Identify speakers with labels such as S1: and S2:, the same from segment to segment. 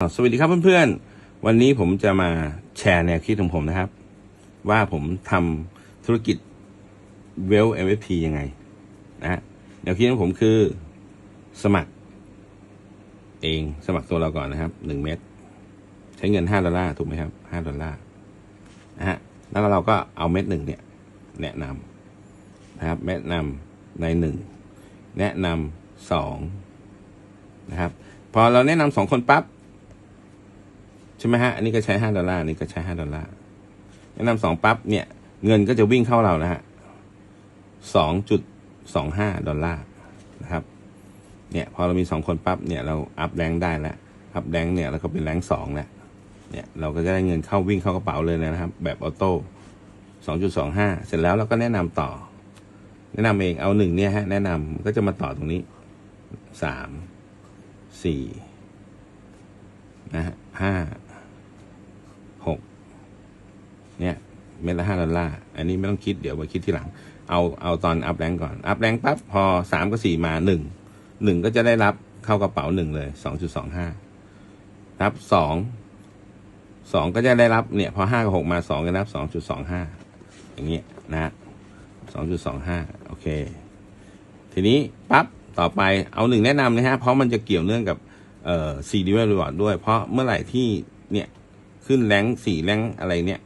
S1: สวัสดีครับเพื่อนๆ วันนี้ผมจะมาแชร์แนวคิดของผมนะครับ ว่าผมทำธุรกิจเวล MVP ยังไงนะฮะแนวคิดของผมคือสมัคร เองสมัครตัวเราก่อนนะครับหนึ่งเม็ดใช้เงินห้าดอลลาร์ถูกไหมครับห้าดอลลาร์นะฮะแล้วเราก็เอาเม็ดหนึ่งเนี่ย แนะนำนะครับแนะนำในหนึ่งแนะนำสองนะครับ พอเราแนะนำสองคนปั๊บ ใช่ไหมฮะ อันนี้ก็ใช้ห้าดอลลาร์อันนี้ก็ใช้ห้าดอลลาร์แนะนำสองปั๊บเนี่ย เงินก็จะวิ่งเข้าเรานะฮะสองจุดสองห้าดอลลาร์นะครับ เนี่ย พอเรามีสองคนปั๊บเนี่ยเราอัพแรงได้แล้วอัพแรงเนี่ยเราก็เป็นแรงสองแล้วเนี่ยเราก็จะได้เงินเข้าวิ่งเข้ากระเป๋าเลยนะครับ แบบออโต้สองจุดสองห้าเสร็จแล้วเราก็แนะนำต่อ แนะนำเองเอาหนึ่งเนี่ยฮะแนะนำก็จะมาต่อตรงนี้สามสี่นะฮะห้า หกเนี่ยเม็ดละห้าดอลลาร์อันนี้ไม่ต้องคิดเดี๋ยวไว้คิดที่หลัง เอาเอาตอนอัพแรงก่อน อัพแรงปั๊บพอสามกับสี่มาหนึ่งหนึ่งก็จะได้รับเข้ากระเป๋าหนึ่งเลยสองจุดสองห้ารับสองสองก็จะได้รับเนี่ย พอห้ากับหกมาสองก็รับสองจุดสองห้าอย่างเงี้ยนะสองจุดสองห้าโอเค ทีนี้ปั๊บต่อไปเอาหนึ่งแนะนำนะฮะ เพราะมันจะเกี่ยวเนื่องกับเอ่อสี่ดีเวลรีวอร์ดด้วย เพราะเมื่อไหร่ที่เนี่ยขึ้นแรงสี่แรงอะไรเนี่ย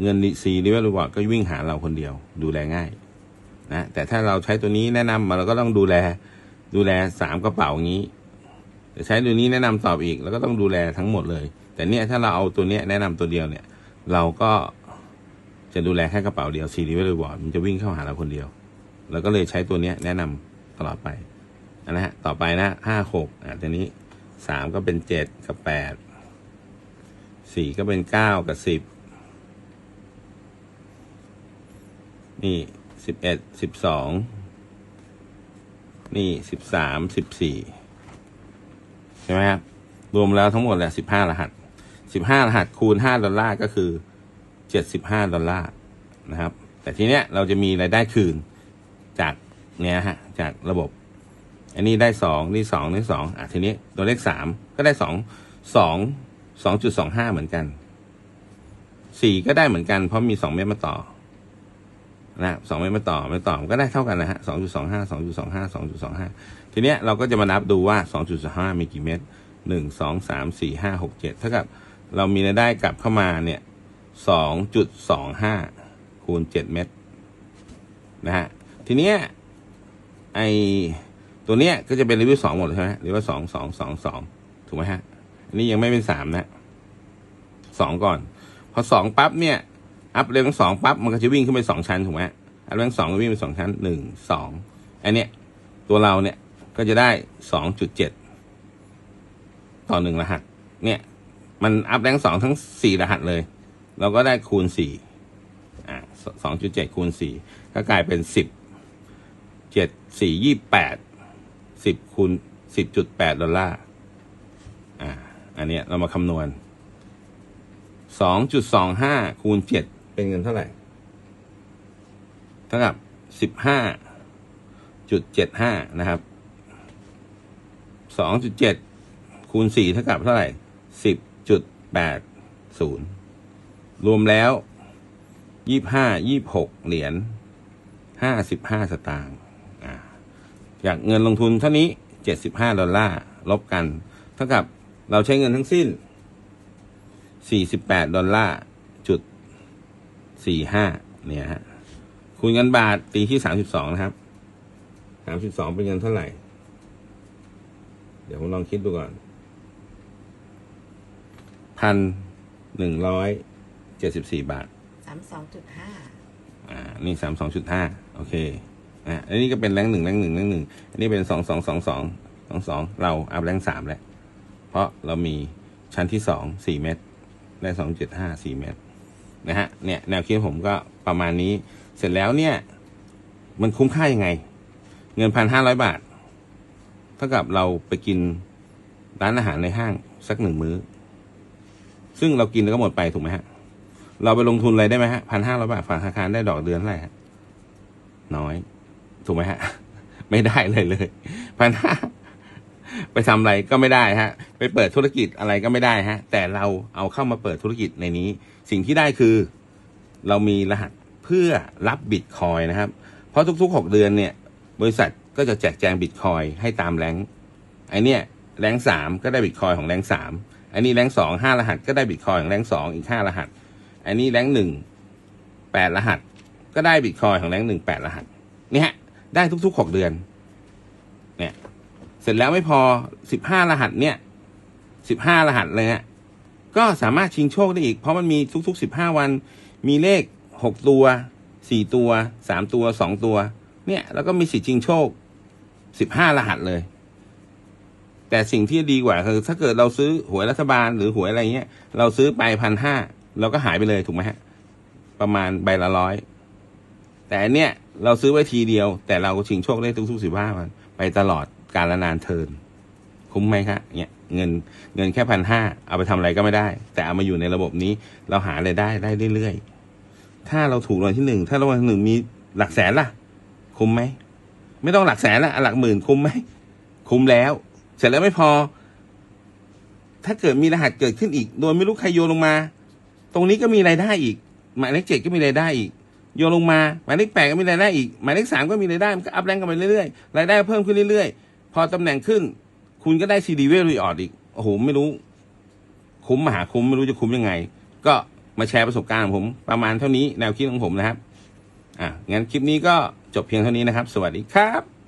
S1: เงินซีดีเวลรีวอร์ดก็วิ่งหาเราคนเดียว ดูแลง่ายนะแต่ถ้าเราใช้ตัวนี้แนะนำมาเราก็ต้องดูแลดูแลสามกระเป๋าอย่างนี้ใช้ตัวนี้แนะนำตอบอีก แล้วก็ต้องดูแลทั้งหมดเลย แต่เนี่ยถ้าเราเอาตัวเนี้ยแนะนำตัวเดียวเนี่ย เราก็จะดูแลแค่กระเป๋าเดียวซีดีเวลรีวอร์ดมันจะวิ่งเข้าหาเราคนเดียวเราก็เลยใช้ตัวเนี้ยแนะนำตลอดไปนะฮะต่อไปนะห้าหกอะตัวนี้สามก็เป็นเจ็ดกับแปดสี่ก็เป็นเก้ากับสิบ นี่สิบเอ็ดสิบสองนี่สิบสามสิบสี่ใช่ไหมครับ รวมแล้วทั้งหมดแหละสิบห้ารหัสสิบห้ารหัสคูณห้าดอลลาร์ก็คือเจ็ดสิบห้าดอลลาร์นะครับ แต่ทีเนี้ยเราจะมีรายได้คืนจากเนี้ยฮะจากระบบ อันนี้ได้สองนี่สองนี่สองอะทีนี้ตัวเลขสามก็ได้สองสองสองจุดสองห้าเหมือนกันสี่ก็ได้เหมือนกันเพราะมีสองเม็ดมาต่อ นะสองเม็ดมาต่อไม่ต่อก็ได้เท่ากันนะฮะสองจุดสองห้าสองจุดสองห้าสองจุดสองห้าทีเนี้ยเราก็จะมานับดูว่าสองจุดสองห้ามีกี่เม็ดหนึ่งสองสามสี่ห้าหกเจ็ดเท่ากับเรามีรายได้กลับเข้ามาเนี่ยสองจุดสองห้าคูณเจ็ดเม็ดนะฮะทีเนี้ยไอตัวเนี้ยก็จะเป็นรีวิวสองหมดใช่ไหมหรือว่าสองสองสองสองถูกไหมฮะอันนี้ยังไม่เป็นสามนะสองก่อน พอสองปั๊บเนี่ย อัพเรื่องสองปั๊บมันก็จะวิ่งขึ้นไปสองชั้นถูกไหมอัพเรื่องสองก็วิ่งไปสองชั้นหนึ่งสองอันเนี้ยตัวเราเนี่ยก็จะได้สองจุดเจ็ดต่อหนึ่งรหัส เนี่ย มันอัพแรงสองทั้งสี่รหัสเลย เราก็ได้คูณสี่อ่าสองจุดเจ็ดคูณสี่ก็กลายเป็นสิบเจ็ดสี่ยี่แปดสิบคูณสิบจุดแปดดอลลาร์อ่าอันเนี้ยเรามาคำนวณสองจุดสองห้าคูณเจ็ด เป็นเงินเท่าไหร่เท่ากับสิบห้าจุดเจ็ดห้านะครับสองจุดเจ็ดคูณสี่เท่ากับเท่าไหร่สิบจุดแปดศูนย์รวมแล้วยี่ห้ายี่หกเหรียญห้าสิบห้าสตางค์อ่าจากเงินลงทุนเท่านี้เจ็ดสิบห้าดอลลาร์ลบกัน เท่ากับเราใช้เงินทั้งสิ้น48ดอลลาร์ จุด45เนี่ยฮะคูณเงินบาทตีที่32นะครับ32เป็นเงินเท่าไหร่ เดี๋ยวผมลองคิดดูก่อนพันหนึ่งร้อยเจ็ดสิบสี่บาท
S2: สามสองจุดห้า
S1: อ่านี่สามสองจุดห้าโอเคอะอันนี้ก็เป็นแรงหนึ่งแรงหนึ่งแรงหนึ่งอันนี้เป็นสองสองสองสองสองสองเราอัพแรงสามแล้วเพราะเรามีชั้นที่สองสี่เมตร ได้สองเจ็ดห้าสี่เมตร นะฮะเนี่ยแนวคิดผมก็ประมาณนี้ เสร็จแล้วเนี่ย มันคุ้มค่ายังไง เงินพันห้าร้อยบาท เท่ากับเราไปกินร้านอาหารในห้างสักหนึ่งมื้อ ซึ่งเรากินแล้วก็หมดไปถูกไหมฮะ เราไปลงทุนอะไรได้ไหมฮะพันห้าร้อยบาทฝากธนาคารได้ดอกเดือนเท่าไหร่ฮะน้อย ถูกไหมฮะ ไม่ได้เลยเลยพันห้า ไปทำอะไรก็ไม่ได้ฮะ ไปเปิดธุรกิจอะไรก็ไม่ได้ฮะ แต่เราเอาเข้ามาเปิดธุรกิจในนี้ สิ่งที่ได้คือเรามีรหัสเพื่อรับบิตคอยนะครับ เพราะทุก ๆ 6 เดือนเนี่ย บริษัทก็จะแจกแจงบิตคอยให้ตามแรงไอเนี่ยแรงสามก็ได้บิตคอยของแรงสามอันนี้แรงสองห้ารหัสก็ได้บิตคอยของแรงสองอีกห้ารหัส อันนี้แรงหนึ่งแปดรหัส ก็ได้บิตคอยของแรงหนึ่งแปดรหัส เนี่ยได้ทุกๆหกเดือน เสร็จแล้วไม่พอสิบห้ารหัสเนี่ยสิบห้ารหัสเลยฮะก็สามารถชิงโชคได้อีก เพราะมันมีทุกๆสิบห้าวัน มีเลขหกตัวสี่ตัวสามตัวสองตัว เนี่ย แล้วก็มีสิทธิ์ชิงโชคสิบห้ารหัสเลย แต่สิ่งที่ดีกว่าคือถ้าเกิดเราซื้อหวยรัฐบาลหรือหวยอะไรเงี้ย เราซื้อไปพันห้าเราก็หายไปเลยถูกไหมฮะ ประมาณใบละร้อยแต่อันเนี้ยเราซื้อไว้ทีเดียว แต่เราก็ชิงโชคได้ทุกๆสิบห้าวันไปตลอด การละนานเทิน คุ้มไหมครับเนี่ยเงินเงินแค่พันห้าเอาไปทำอะไรก็ไม่ได้ แต่เอามาอยู่ในระบบนี้ เราหาไรายได้ได้เรื่อยๆถ้าเราถูกรางวัลที่หนึ่งถ้ารางวัลที่หนึ่งมีหลักแสนล่ะ คุ้มไหมไม่ต้องหลักแสนละหลักหมื่นคุ้มไหมคุ้มแล้ว เสร็จแล้วไม่พอ ถ้าเกิดมีรหัสเกิดขึ้นอีก โดยไม่รู้ใครโยนลงมา ตรงนี้ก็มีรายได้อีก หมายเลขเจ็ดก็มีรายได้อีกโยนลงมา หมายเลขแปดก็มีรายได้อีก หมายเลขสามก็มีรายได้มันก็อัพแรงกันไปเรื่อยๆรายได้เพิ่มขึ้นเรื่อยๆ พอตำแหน่งขึ้น คุณก็ได้ซีดีเวลรีออดอีก โอ้โห ไม่รู้ คุ้มมหาคุ้มไม่รู้จะคุ้มยังไง ก็มาแชร์ประสบการณ์ของผม ประมาณเท่านี้แนวคิดของผมนะครับ อะงั้นคลิปนี้ก็จบเพียงเท่านี้นะครับ สวัสดีครับ